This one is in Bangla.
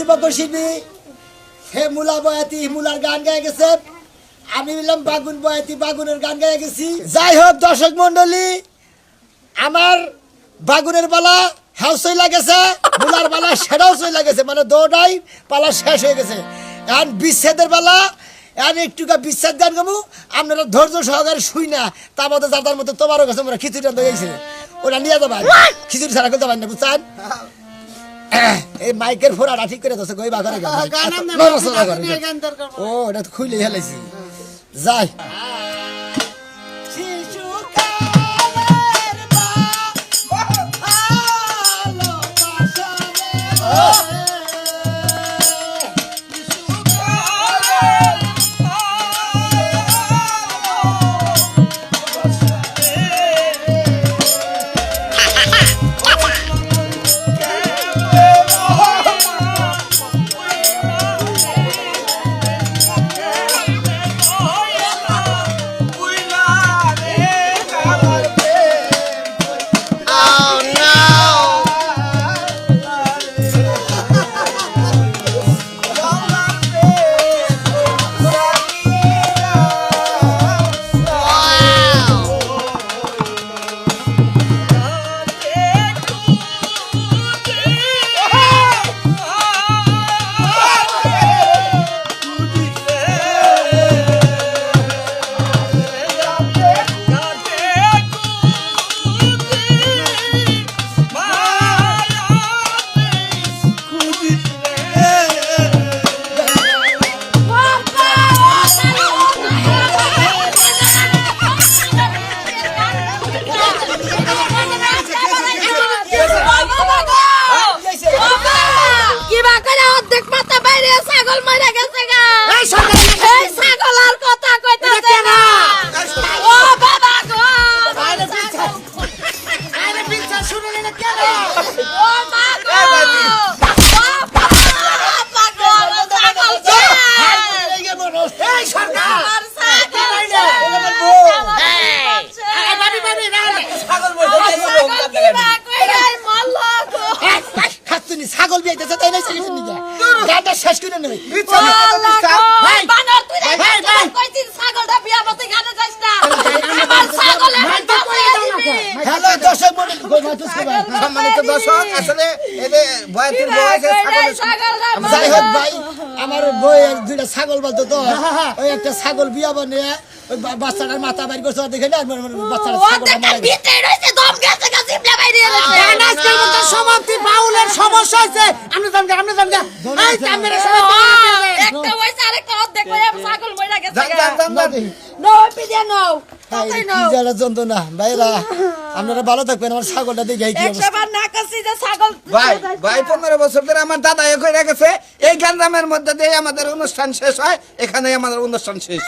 প্রতিপক্ষ শিল্পী। হে মুলা বয়াতি মুলার গান গায়ে গেছে। আমি বললাম বাগুন বয়াতি বাগুনের গান গায়ে গেছি। যাই হোক দর্শক মন্ডলী আমার বাগুনের পালা হাউস চলে গেছে মুলার পালা সেটাও চলে গেছে। মানে দৌড়াই পালা শেষ হয়ে গেছে। এখন বিচ্ছেদের পালা এখন একটুকা বিচ্ছেদ গান গামু আপনারা ধৈর্য সহকারে শুই না। তার মধ্যে যাতার মধ্যে তোমারও কাছে আমরা খিচুড়ি রান্না গেছে ওরা নিয়ে যাবেন খিচুড়ি ছাড়া করতে পারেন না বুঝছেন? এই মাইকের ফোরাটা ঠিক করে দোষ গই বাগারে গান। ও এটা খুলে হেলাইছি। যাই। ছাগল মারা গেছে গা। খাচ্ছুনি ছাগল বিয়াইতেছে তাই নাই সেকেন্ড নিকে গানটা শেষ করে আল্লাহ ভাই, বানর তুই ভাই, ভাই। ভাই। কইছিস ছাগলটা বিয়া মতে গানে যাস না। আমার ছাগলের? হ্যালো দর্শক ভাই সম্মানিত দর্শক আসলে এদের বয়াতির বয়সে ছাগলের যাই হোক ভাই আমার দুইটা ছাগল বাজতো তো। ওই একটা ছাগল বিয়া বানিয়ে বাচ্চাটার মাথা বাইর করছে দেখে না আর বাচ্চাটা গেছে। সমাপ্তি বাউলের সমস্যা হয়েছে। আপনি আপনি এই ভাইরা আপনারা ভালো থাকবেন আমার ছাগলটা দেখে ভাই ভাই পনেরো বছর ধরে আমার দাদা এ করে রেখেছে এই গ্যান্দামের মধ্যে দিয়ে আমাদের অনুষ্ঠান শেষ হয় এখানে আমাদের অনুষ্ঠান শেষ।